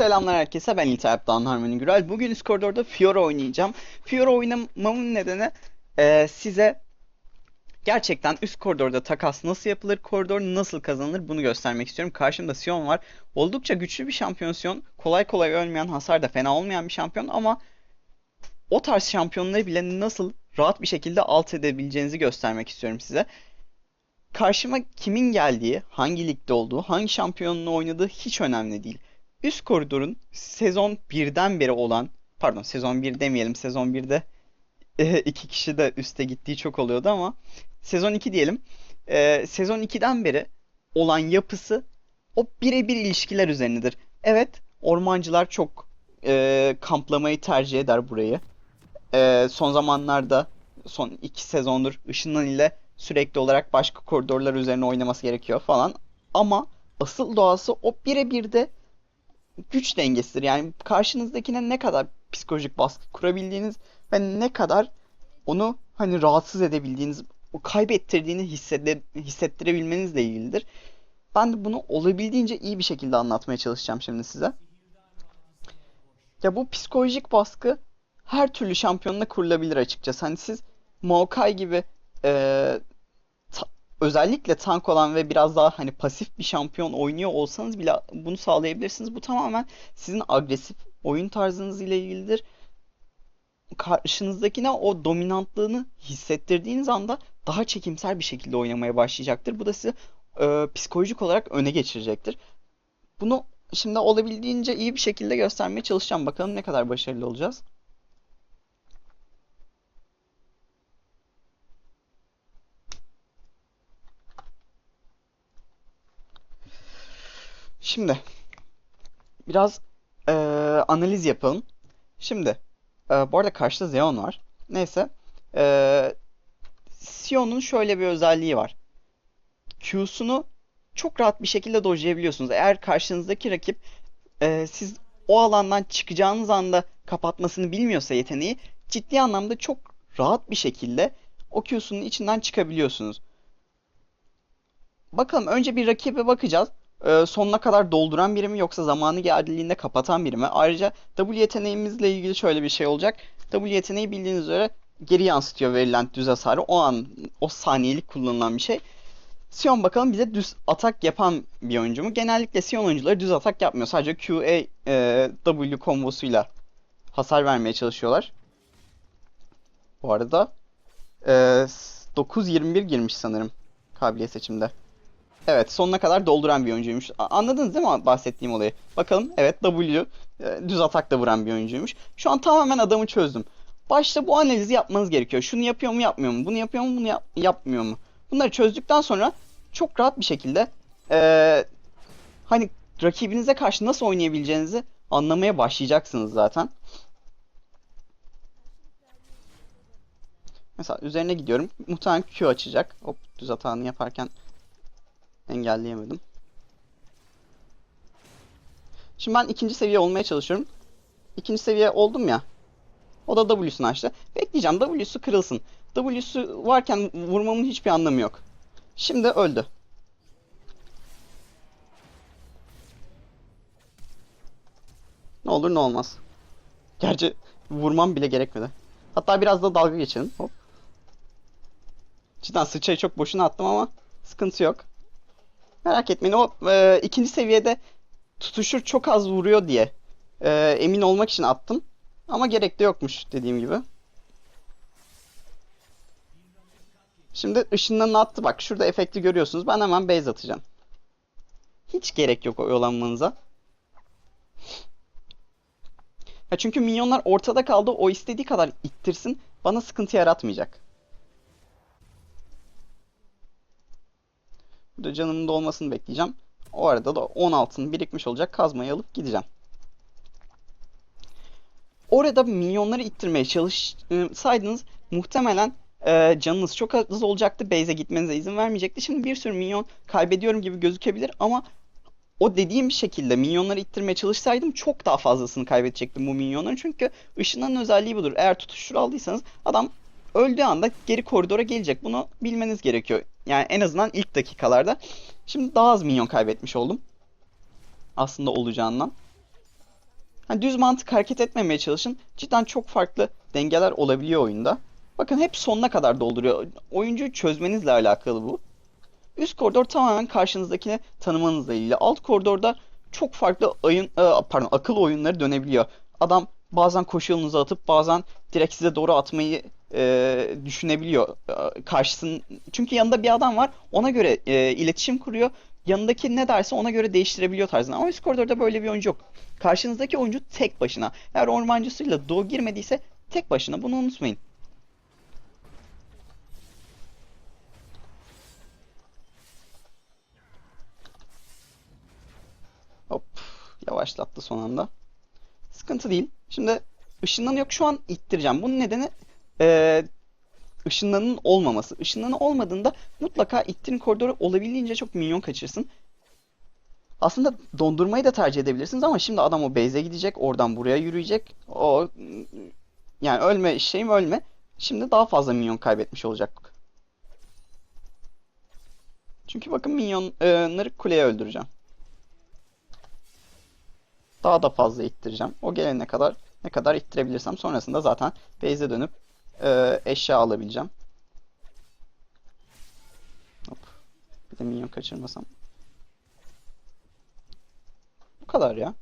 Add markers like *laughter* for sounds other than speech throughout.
Selamlar herkese ben İltihap Doğan Harmony Gürel. Bugün koridorda Fiora oynayacağım. Fiora oynamamın nedeni e, size gerçekten üst koridorda takas nasıl yapılır, koridor nasıl kazanılır bunu göstermek istiyorum. Karşımda Sion var. Oldukça güçlü bir şampiyon Sion. Kolay kolay ölmeyen, hasar da fena olmayan bir şampiyon ama o tarz şampiyonları bile nasıl rahat bir şekilde alt edebileceğinizi göstermek istiyorum size. Karşıma kimin geldiği, hangi ligde olduğu, hangi şampiyonluğu oynadığı hiç önemli değil. Üst koridorun sezon 1'den beri olan, pardon sezon 1 demeyelim, sezon 1'de e, iki kişi de üste gittiği çok oluyordu ama sezon 2 diyelim. E, sezon 2'den beri olan yapısı o birebir ilişkiler üzerinedir. Evet, ormancılar çok e, kamplamayı tercih eder burayı. E, son zamanlarda, son 2 sezondur Işınlan ile sürekli olarak başka koridorlar üzerine oynaması gerekiyor falan. Ama asıl doğası o birebir de güç dengesidir. Yani karşınızdakine ne kadar psikolojik baskı kurabildiğiniz ve ne kadar onu hani rahatsız edebildiğiniz, o kaybettirdiğini hissede, hissettirebilmenizle ilgilidir. Ben de bunu olabildiğince iyi bir şekilde anlatmaya çalışacağım şimdi size. Ya bu psikolojik baskı her türlü şampiyonla kurulabilir açıkçası. Hani siz Maokai gibi e, özellikle tank olan ve biraz daha hani pasif bir şampiyon oynuyor olsanız bile bunu sağlayabilirsiniz. Bu tamamen sizin agresif oyun tarzınız ile ilgilidir. Karşınızdakine o dominantlığını hissettirdiğiniz anda daha çekimsel bir şekilde oynamaya başlayacaktır. Bu da sizi e, psikolojik olarak öne geçirecektir. Bunu şimdi olabildiğince iyi bir şekilde göstermeye çalışacağım. Bakalım ne kadar başarılı olacağız. Şimdi biraz e, analiz yapalım. Şimdi e, bu arada karşıda Zeon var. Neyse. E, Sion'un şöyle bir özelliği var. Q'sunu çok rahat bir şekilde dojlayabiliyorsunuz. Eğer karşınızdaki rakip e, siz o alandan çıkacağınız anda kapatmasını bilmiyorsa yeteneği ciddi anlamda çok rahat bir şekilde o Q'sunun içinden çıkabiliyorsunuz. Bakalım önce bir rakibe bakacağız. Ee, sonuna kadar dolduran biri mi yoksa zamanı geldiğinde kapatan biri mi? Ayrıca W yeteneğimizle ilgili şöyle bir şey olacak. W yeteneği bildiğiniz üzere geri yansıtıyor verilen düz hasarı. O an o saniyelik kullanılan bir şey. Sion bakalım bize düz atak yapan bir oyuncu mu? Genellikle Sion oyuncuları düz atak yapmıyor. Sadece Q, E, e, W kombosuyla hasar vermeye çalışıyorlar. Bu arada e, 9.21 girmiş sanırım kabiliyet seçimde. Evet sonuna kadar dolduran bir oyuncuymuş. Anladınız değil mi bahsettiğim olayı? Bakalım evet W e, düz atakla vuran bir oyuncuymuş. Şu an tamamen adamı çözdüm. Başta bu analizi yapmanız gerekiyor. Şunu yapıyor mu yapmıyor mu? Bunu yapıyor mu bunu yap- yapmıyor mu? Bunları çözdükten sonra çok rahat bir şekilde e, hani rakibinize karşı nasıl oynayabileceğinizi anlamaya başlayacaksınız zaten. Mesela üzerine gidiyorum. Muhtemelen Q açacak. Hop düz atağını yaparken engelleyemedim. Şimdi ben ikinci seviye olmaya çalışıyorum. İkinci seviye oldum ya. O da W'sunu açtı. Bekleyeceğim W'su kırılsın. W'su varken vurmamın hiçbir anlamı yok. Şimdi öldü. Ne olur ne olmaz. Gerçi vurmam bile gerekmedi. Hatta biraz da dalga geçelim. Hop. Cidden sıçrayı çok boşuna attım ama sıkıntı yok. Merak etmeyin o e, ikinci seviyede tutuşur çok az vuruyor diye e, emin olmak için attım. Ama gerek de yokmuş dediğim gibi. Şimdi ışınlarını attı bak şurada efekti görüyorsunuz. Ben hemen base atacağım. Hiç gerek yok oyalanmanıza. Ya çünkü minyonlar ortada kaldı. O istediği kadar ittirsin. Bana sıkıntı yaratmayacak. Canımın dolmasını bekleyeceğim. O arada da 10 altın birikmiş olacak. Kazmayı alıp gideceğim. Orada minyonları ittirmeye çalışsaydınız muhtemelen e, canınız çok az olacaktı. Base'e gitmenize izin vermeyecekti. Şimdi bir sürü minyon kaybediyorum gibi gözükebilir ama o dediğim şekilde minyonları ittirmeye çalışsaydım çok daha fazlasını kaybedecektim bu minyonların. Çünkü ışınların özelliği budur. Eğer tutuştur aldıysanız adam öldüğü anda geri koridora gelecek. Bunu bilmeniz gerekiyor. Yani en azından ilk dakikalarda. Şimdi daha az minyon kaybetmiş oldum. Aslında olacağından. Hani düz mantık hareket etmemeye çalışın. Cidden çok farklı dengeler olabiliyor oyunda. Bakın hep sonuna kadar dolduruyor. Oyuncuyu çözmenizle alakalı bu. Üst koridor tamamen karşınızdakini tanımanızla ilgili. Alt koridorda çok farklı oyun, e, pardon, akıl oyunları dönebiliyor. Adam bazen koşu yolunuza atıp bazen direkt size doğru atmayı e, düşünebiliyor. E, karşısın çünkü yanında bir adam var. Ona göre e, iletişim kuruyor. Yanındaki ne derse ona göre değiştirebiliyor tarzını. Ama üst koridorda böyle bir oyuncu yok. Karşınızdaki oyuncu tek başına. Eğer ormancısıyla doğu girmediyse tek başına. Bunu unutmayın. Hop. Yavaşlattı son anda. Sıkıntı değil. Şimdi ışınlanı yok. Şu an ittireceğim. Bunun nedeni eee ışınlanın olmaması. Işınlanı olmadığında mutlaka ittirin koridoru olabildiğince çok minyon kaçırsın. Aslında dondurmayı da tercih edebilirsiniz ama şimdi adam o base'e gidecek. Oradan buraya yürüyecek. O yani ölme şeyim ölme. Şimdi daha fazla minyon kaybetmiş olacak. Çünkü bakın minyonları kuleye öldüreceğim. Daha da fazla ittireceğim. O gelene kadar ne kadar ittirebilirsem sonrasında zaten base'e dönüp e, eşya alabileceğim. Hop. Bir de minyon kaçırmasam. Bu kadar ya.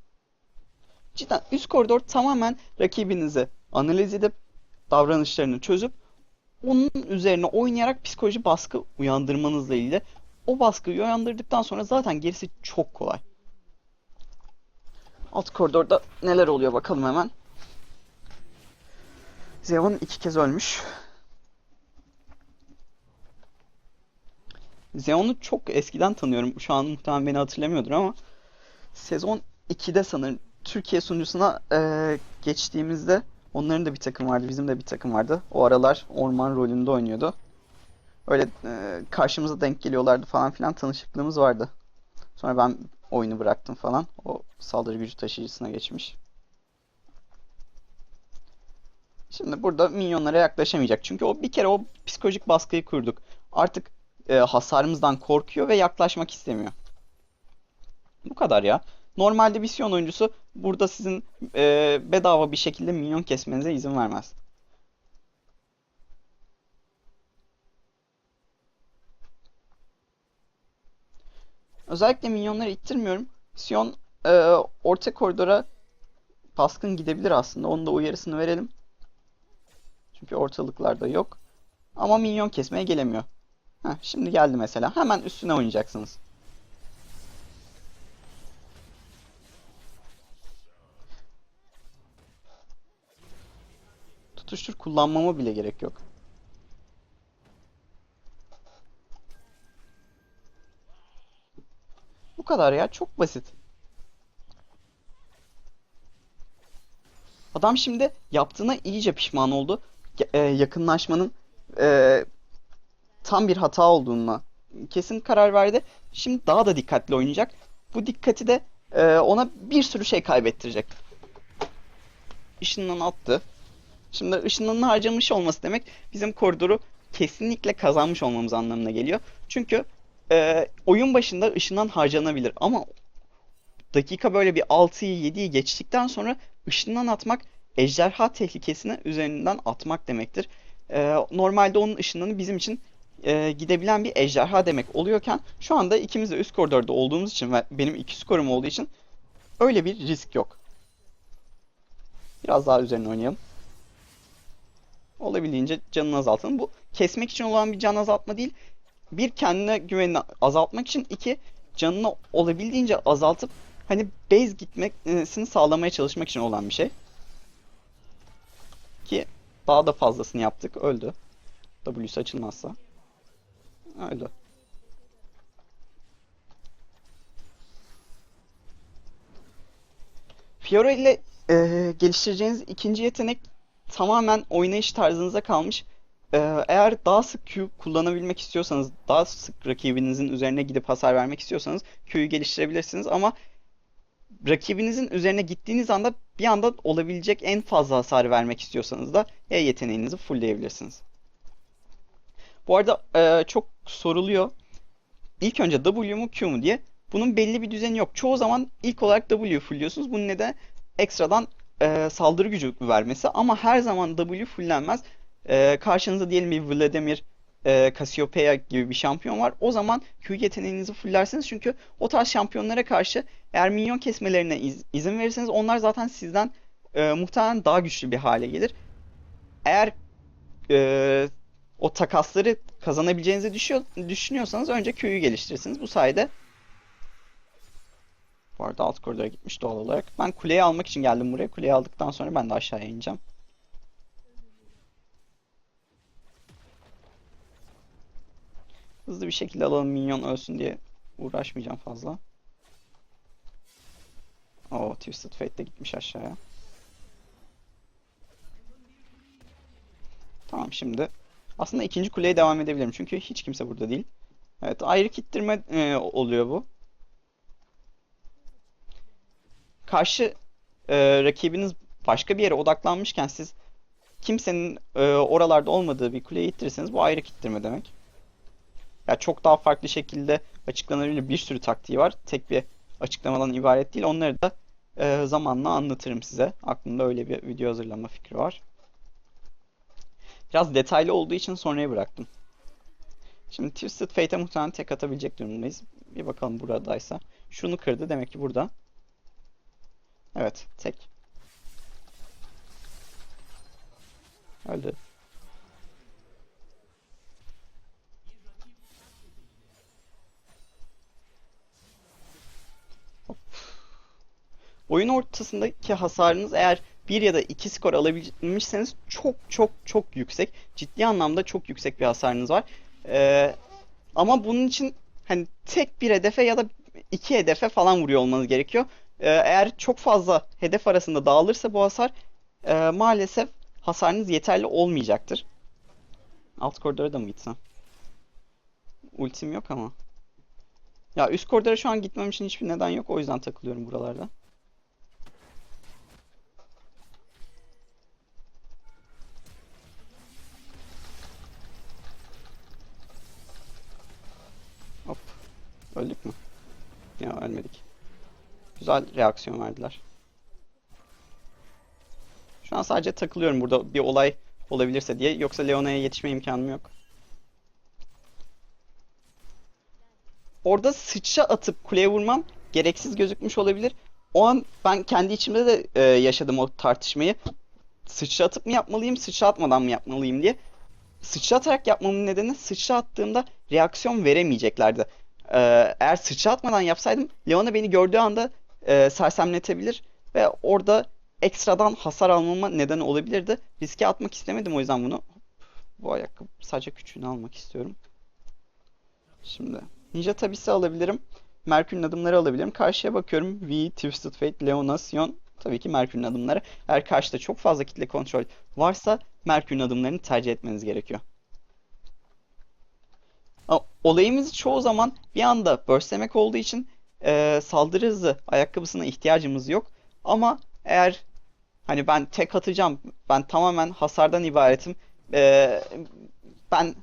Cidden üst koridor tamamen rakibinizi analiz edip davranışlarını çözüp onun üzerine oynayarak psikoloji baskı uyandırmanızla ilgili. O baskıyı uyandırdıktan sonra zaten gerisi çok kolay. Alt koridorda neler oluyor bakalım hemen. Zeon iki kez ölmüş. Zeon'u çok eskiden tanıyorum. Şu an muhtemelen beni hatırlamıyordur ama sezon 2'de sanırım Türkiye sunucusuna eee, geçtiğimizde onların da bir takım vardı, bizim de bir takım vardı. O aralar orman rolünde oynuyordu. Öyle eee, karşımıza denk geliyorlardı falan filan tanışıklığımız vardı. Sonra ben oyunu bıraktım falan. O saldırı gücü taşıyıcısına geçmiş. Şimdi burada minyonlara yaklaşamayacak. Çünkü o bir kere o psikolojik baskıyı kurduk. Artık e, hasarımızdan korkuyor ve yaklaşmak istemiyor. Bu kadar ya. Normalde bir oyuncusu burada sizin e, bedava bir şekilde minyon kesmenize izin vermez. Özellikle minyonları ittirmiyorum. Sion e, orta koridora baskın gidebilir aslında. Onun da uyarısını verelim. Çünkü ortalıklarda yok. Ama minyon kesmeye gelemiyor. Heh, şimdi geldi mesela. Hemen üstüne oynayacaksınız. Tutuştur kullanmama bile gerek yok. Bu kadar ya. Çok basit. Adam şimdi yaptığına iyice pişman oldu. E, yakınlaşmanın e, tam bir hata olduğuna kesin karar verdi. Şimdi daha da dikkatli oynayacak. Bu dikkati de e, ona bir sürü şey kaybettirecek. Işınlanı attı. Şimdi ışınlanın harcamış olması demek bizim koridoru kesinlikle kazanmış olmamız anlamına geliyor. Çünkü e, oyun başında ışından harcanabilir ama dakika böyle bir 6'yı 7'yi geçtikten sonra ışından atmak ejderha tehlikesini üzerinden atmak demektir. Ee, normalde onun ışınlanı bizim için e, gidebilen bir ejderha demek oluyorken şu anda ikimiz de üst koridorda olduğumuz için ve benim iki skorum olduğu için öyle bir risk yok. Biraz daha üzerine oynayalım. Olabildiğince canını azaltalım. Bu kesmek için olan bir can azaltma değil. Bir kendine güvenini azaltmak için iki canını olabildiğince azaltıp hani base gitmesini sağlamaya çalışmak için olan bir şey. Daha da fazlasını yaptık. Öldü. W'su açılmazsa. Öldü. Fiora ile e, geliştireceğiniz ikinci yetenek tamamen oynayış tarzınıza kalmış. E, eğer daha sık Q kullanabilmek istiyorsanız, daha sık rakibinizin üzerine gidip hasar vermek istiyorsanız Q'yu geliştirebilirsiniz ama rakibinizin üzerine gittiğiniz anda bir anda olabilecek en fazla hasar vermek istiyorsanız da E yeteneğinizi fullleyebilirsiniz. Bu arada e, çok soruluyor. İlk önce W mu Q mu diye. Bunun belli bir düzeni yok. Çoğu zaman ilk olarak W fullliyorsunuz. Bunun neden ekstradan e, saldırı gücü vermesi ama her zaman W fullenmez. E, karşınızda diyelim bir Vladimir e, Cassiopeia gibi bir şampiyon var. O zaman Q yeteneğinizi fullersiniz çünkü o tarz şampiyonlara karşı eğer minyon kesmelerine iz- izin verirseniz onlar zaten sizden e, muhtemelen daha güçlü bir hale gelir. Eğer e, o takasları kazanabileceğinizi düşüyor, düşünüyorsanız önce Q'yu geliştirirsiniz. Bu sayede bu arada alt koridora gitmiş doğal olarak. Ben kuleyi almak için geldim buraya. Kuleyi aldıktan sonra ben de aşağıya ineceğim. Hızlı bir şekilde alalım minyon ölsün diye uğraşmayacağım fazla. Oo, Twisted Fate de gitmiş aşağıya. Tamam şimdi. Aslında ikinci kuleye devam edebilirim çünkü hiç kimse burada değil. Evet ayrı kittirme e, oluyor bu. Karşı e, rakibiniz başka bir yere odaklanmışken siz kimsenin e, oralarda olmadığı bir kuleye ittirirseniz bu ayrı kittirme demek. Ya çok daha farklı şekilde açıklanabilir bir sürü taktiği var. Tek bir açıklamadan ibaret değil. Onları da e, zamanla anlatırım size. Aklımda öyle bir video hazırlama fikri var. Biraz detaylı olduğu için sonraya bıraktım. Şimdi Twisted Fate'e muhtemelen tek atabilecek durumdayız. Bir bakalım buradaysa. Şunu kırdı demek ki burada. Evet tek. Öldü. Oyun ortasındaki hasarınız eğer bir ya da iki skor alabilmişseniz çok çok çok yüksek. Ciddi anlamda çok yüksek bir hasarınız var. Ee, ama bunun için hani tek bir hedefe ya da iki hedefe falan vuruyor olmanız gerekiyor. Ee, eğer çok fazla hedef arasında dağılırsa bu hasar e, maalesef hasarınız yeterli olmayacaktır. Alt koridora da mı gitsem? Ultim yok ama. Ya üst koridora şu an gitmem için hiçbir neden yok. O yüzden takılıyorum buralarda. Öldük mü? Ya ölmedik. Güzel reaksiyon verdiler. Şu an sadece takılıyorum burada bir olay olabilirse diye. Yoksa Leona'ya yetişme imkanım yok. Orada sıçra atıp kuleye vurmam gereksiz gözükmüş olabilir. O an ben kendi içimde de e, yaşadım o tartışmayı. Sıçra atıp mı yapmalıyım, sıçra atmadan mı yapmalıyım diye. Sıçra atarak yapmamın nedeni sıçra attığımda reaksiyon veremeyeceklerdi. Ee, eğer sıçra atmadan yapsaydım Leona beni gördüğü anda e, sersemletebilir ve orada ekstradan hasar almama neden olabilirdi. Riske atmak istemedim o yüzden bunu. Bu ayakkabı sadece küçüğünü almak istiyorum. Şimdi Ninja Tabis'i alabilirim. Merkür'ün adımları alabilirim. Karşıya bakıyorum. V, Twisted Fate, Leona, Sion. Tabii ki Merkür'ün adımları. Eğer karşıda çok fazla kitle kontrol varsa Merkür'ün adımlarını tercih etmeniz gerekiyor. Olayımız çoğu zaman bir anda burstlemek olduğu için e, saldırı hızı ayakkabısına ihtiyacımız yok. Ama eğer hani ben tek atacağım, ben tamamen hasardan ibaretim, e, ben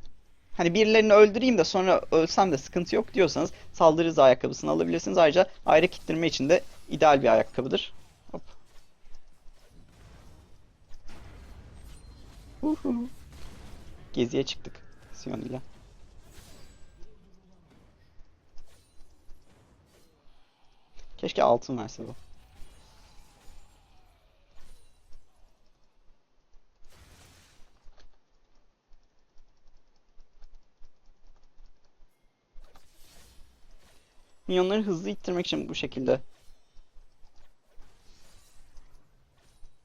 hani birilerini öldüreyim de sonra ölsem de sıkıntı yok diyorsanız saldırı hızı ayakkabısını alabilirsiniz. Ayrıca ayrı kittirme için de ideal bir ayakkabıdır. Hop. Uhu. Geziye çıktık Sion ile. Keşke altın verse bu. Minyonları hızlı ittirmek için bu şekilde.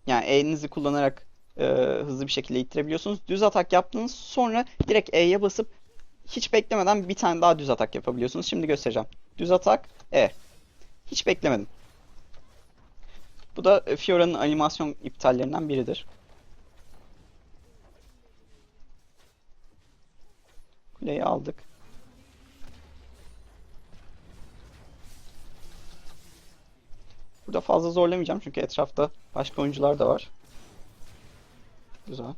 Yani E'nizi kullanarak e, hızlı bir şekilde ittirebiliyorsunuz. Düz atak yaptığınız sonra direkt E'ye basıp hiç beklemeden bir tane daha düz atak yapabiliyorsunuz. Şimdi göstereceğim. Düz atak E. Hiç beklemedim. Bu da e, Fiora'nın animasyon iptallerinden biridir. Kuleyi aldık. Burada fazla zorlamayacağım çünkü etrafta başka oyuncular da var. Güzel.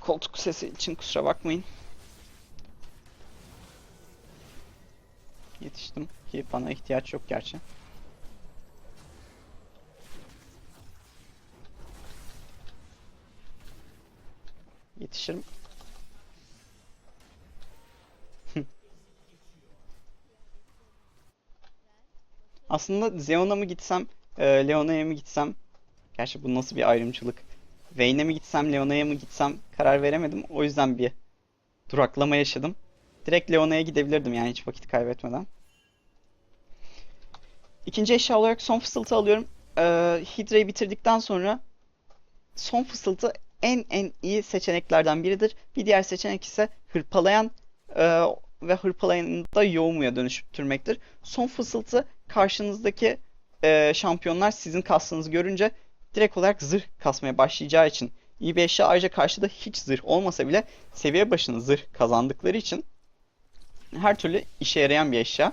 Koltuk sesi için kusura bakmayın. yetiştim ki bana ihtiyaç yok gerçi. Yetişirim. *laughs* Aslında Zeon'a mı gitsem, e, Leona'ya mı gitsem? Gerçi bu nasıl bir ayrımcılık? Vayne'e mi gitsem, Leona'ya mı gitsem karar veremedim. O yüzden bir duraklama yaşadım. Direkt Leona'ya gidebilirdim yani hiç vakit kaybetmeden. İkinci eşya olarak son fısıltı alıyorum. Ee, Hydra'yı bitirdikten sonra son fısıltı en en iyi seçeneklerden biridir. Bir diğer seçenek ise hırpalayan e, ve hırpalayanı da Youmu'ya dönüştürmektir. Son fısıltı karşınızdaki e, şampiyonlar sizin kastığınızı görünce direkt olarak zırh kasmaya başlayacağı için iyi bir eşya. Ayrıca karşıda hiç zırh olmasa bile seviye başına zırh kazandıkları için her türlü işe yarayan bir eşya.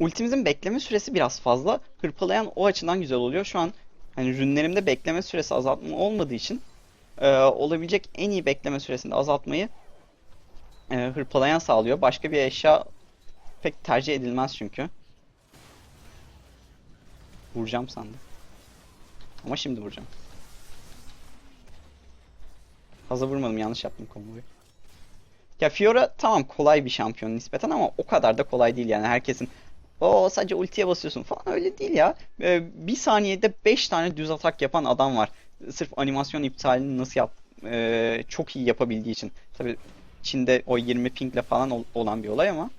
Ultimizin bekleme süresi biraz fazla. Hırpalayan o açıdan güzel oluyor. Şu an hani rünlerimde bekleme süresi azaltma olmadığı için e, olabilecek en iyi bekleme süresini azaltmayı e, hırpalayan sağlıyor. Başka bir eşya pek tercih edilmez çünkü. Vuracağım sandım. Ama şimdi vuracağım. Fazla vurmadım yanlış yaptım komboyu. Ya Fiora tamam kolay bir şampiyon nispeten ama o kadar da kolay değil yani herkesin o sadece ultiye basıyorsun falan öyle değil ya. Ee, bir saniyede 5 tane düz atak yapan adam var. Sırf animasyon iptalini nasıl yap ee, çok iyi yapabildiği için. Tabi Çin'de o 20 pingle falan ol- olan bir olay ama.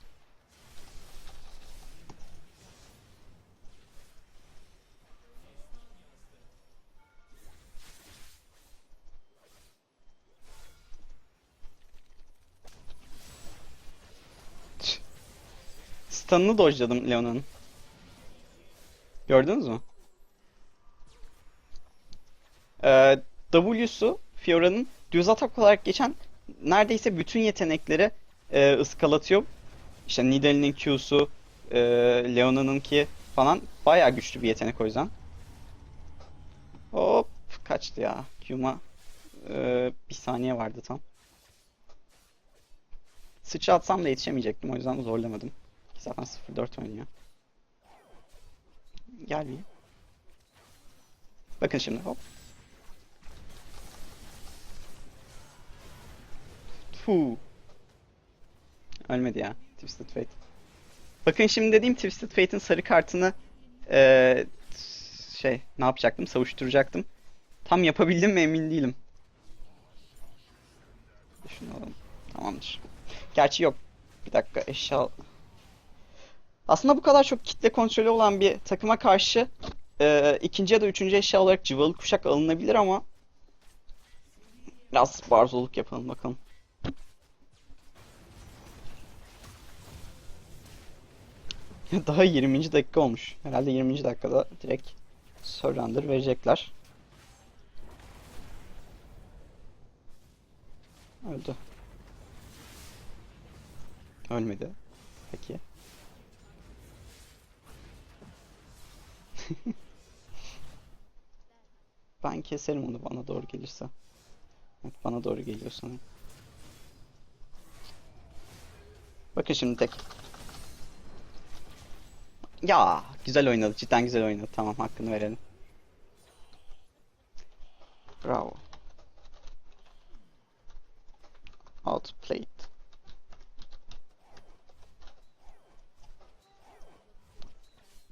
Stun'ını dodge'ladım Leona'nın. Gördünüz mü? Ee, W'su Fiora'nın düz atak olarak geçen neredeyse bütün yetenekleri e, ıskalatıyor. İşte Nidalee'nin Q'su, e, Leona'nınki falan bayağı güçlü bir yetenek o yüzden. Hop kaçtı ya. Q'ma e, bir saniye vardı tam. Sıçra atsam da yetişemeyecektim o yüzden zorlamadım. Zaten 0-4 oynuyor. Gel bir. Bakın şimdi hop. Fu. Ölmedi ya. Twisted Fate. Bakın şimdi dediğim Twisted Fate'in sarı kartını eee, şey ne yapacaktım? Savuşturacaktım. Tam yapabildim mi emin değilim. Şunu. Tamamdır. Gerçi yok. Bir dakika eşya... Aslında bu kadar çok kitle kontrolü olan bir takıma karşı eee, ikinci ya da üçüncü eşya olarak cıvalı kuşak alınabilir ama biraz barzoluk yapalım bakalım. Daha 20. dakika olmuş. Herhalde 20. dakikada direkt surrender verecekler. Öldü. Ölmedi. Peki. *laughs* Ben keserim onu bana doğru gelirse. Evet, bana doğru geliyor sanırım. Bakın şimdi tek. Ya güzel oynadı. Cidden güzel oynadı. Tamam hakkını verelim. Bravo.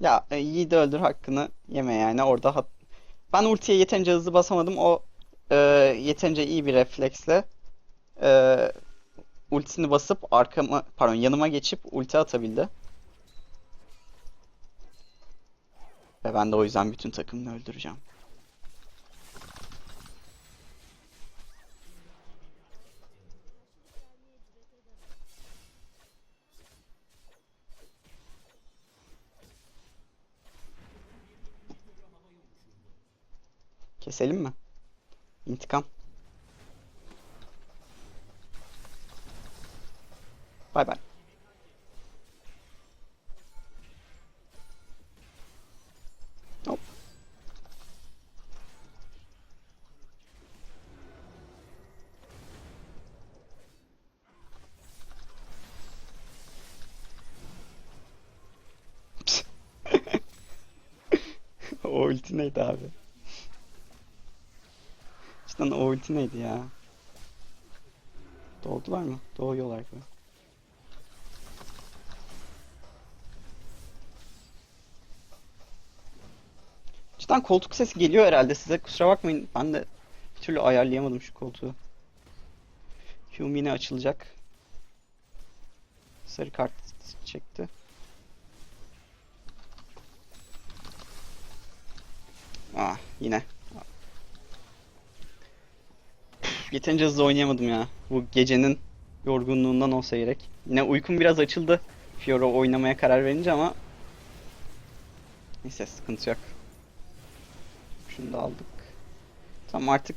Ya e, Yiğit'i öldür hakkını yeme yani orada hat- ben ultiye yeterince hızlı basamadım o e, yeterince iyi bir refleksle e, ultisini basıp arkama pardon yanıma geçip ulti atabildi. Ve ben de o yüzden bütün takımını öldüreceğim. Keselim mi? İntikam. Bay bay. Hop. *laughs* o ulti neydi abi? O ulti neydi ya? Doğdular mı? Doğuyorlar gibi. Cidden koltuk sesi geliyor herhalde size. Kusura bakmayın. Ben de bir türlü ayarlayamadım şu koltuğu. Hume yine açılacak. Sarı kart çekti. Ah yine. Yeterince hızlı oynayamadım ya. Bu gecenin yorgunluğundan olsa gerek. Yine uykum biraz açıldı. Fiora oynamaya karar verince ama neyse sıkıntı yok. Şunu da aldık. Tamam artık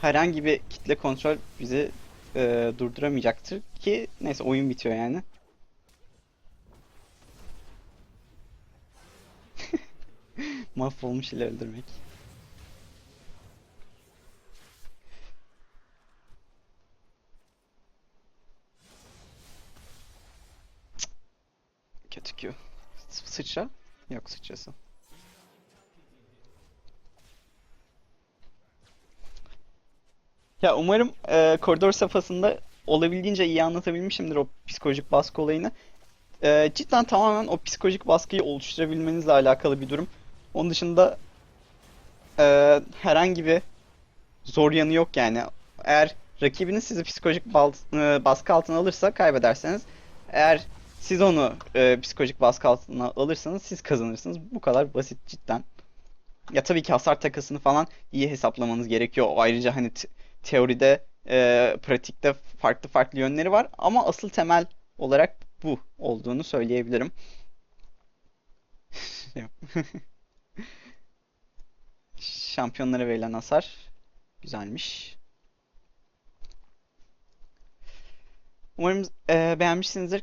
herhangi bir kitle kontrol bizi e, durduramayacaktır ki neyse oyun bitiyor yani. *laughs* Mahvolmuş ile öldürmek. Sıçra? Yok sıçrası. Ya umarım e, koridor safhasında olabildiğince iyi anlatabilmişimdir o psikolojik baskı olayını. E, cidden tamamen o psikolojik baskıyı oluşturabilmenizle alakalı bir durum. Onun dışında e, herhangi bir zor yanı yok yani. Eğer rakibiniz sizi psikolojik e, baskı altına alırsa kaybederseniz, eğer siz onu e, psikolojik baskı altına alırsanız siz kazanırsınız. Bu kadar basit cidden. Ya tabii ki hasar takısını falan iyi hesaplamanız gerekiyor. Ayrıca hani te- teoride, e, pratikte farklı farklı yönleri var ama asıl temel olarak bu olduğunu söyleyebilirim. *laughs* Şampiyonlara verilen hasar güzelmiş. Umarım e, beğenmişsinizdir.